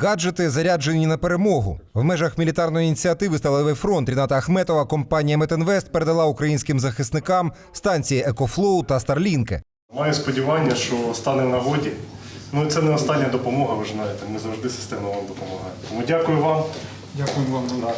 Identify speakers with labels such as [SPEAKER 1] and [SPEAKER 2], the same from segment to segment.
[SPEAKER 1] Гаджети заряджені на перемогу. В межах мілітарної ініціативи Сталевий фронт Ріната Ахметова компанія Метинвест передала українським захисникам станції Екофлоу та Старлінки.
[SPEAKER 2] Маю сподівання, що стане в нагоді. Ну це не остання допомога, ви ж знаєте. Ми завжди системно вам допомагаємо. Тому дякую вам.
[SPEAKER 3] Дякую вам.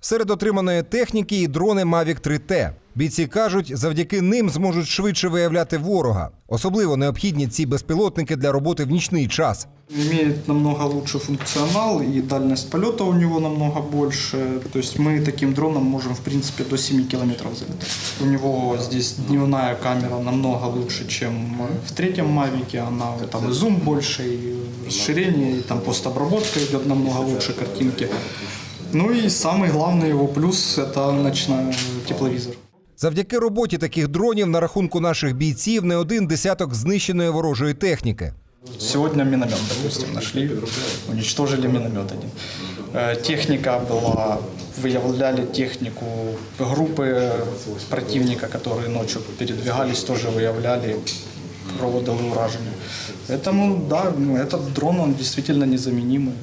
[SPEAKER 1] Серед отриманої техніки і дрони Mavic 3T. Бійці кажуть, завдяки ним зможуть швидше виявляти ворога. Особливо необхідні ці безпілотники для роботи в нічний час.
[SPEAKER 3] Имеет намного лучший функционал и дальность полета у него намного больше. То есть мы таким дроном можем в принципе до 7 километров залетать. У него здесь дневная камера намного лучше, чем в третьем Мавике. Она там и зум больше, и расширение, и там постобработка идет намного лучше картинки. Ну и самый главный его плюс – это ночной тепловизор.
[SPEAKER 1] Завдяки роботі таких дронів на рахунку наших бійців не один десяток знищеної ворожої техніки.
[SPEAKER 3] Сегодня миномет, допустим, нашли, уничтожили миномет один. Э, Техника была, выявляли технику, группы противника, которые ночью передвигались, тоже выявляли, проводили ураження. Поэтому, да, ну, этот дрон, он действительно незаменимый,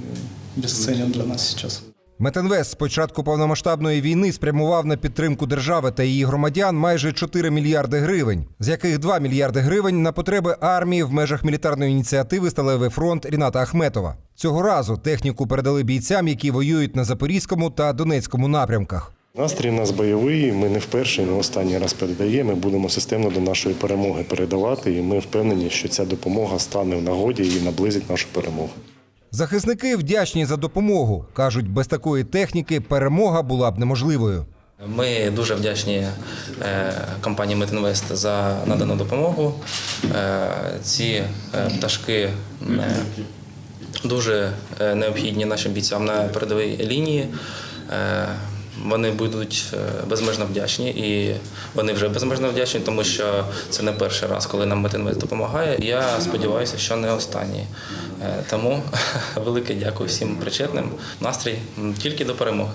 [SPEAKER 3] бесценен для нас сейчас.
[SPEAKER 1] Метинвест з початку повномасштабної війни спрямував на підтримку держави та її громадян майже 4 мільярди гривень, з яких 2 мільярди гривень на потреби армії в межах мілітарної ініціативи Сталевий фронт Ріната Ахметова. Цього разу техніку передали бійцям, які воюють на Запорізькому та Донецькому напрямках.
[SPEAKER 2] Настрій у нас бойовий. Ми не вперше, не останній раз передаємо. Ми будемо системно до нашої перемоги передавати. І ми впевнені, що ця допомога стане в нагоді і наблизить нашу перемогу.
[SPEAKER 1] Захисники вдячні за допомогу. кажуть, без такої техніки перемога була б неможливою.
[SPEAKER 4] Ми дуже вдячні е, компанії Метінвест за надану допомогу. Е, Ці е, пташки дуже необхідні нашим бійцям на передовій лінії. Вони будуть е, безмежно вдячні, і вони вже безмежно вдячні, тому що це не перший раз, коли нам Метинвест допомагає. Я сподіваюся, що не останній. Е, Тому велике дякую всім причетним. Настрій тільки до перемоги.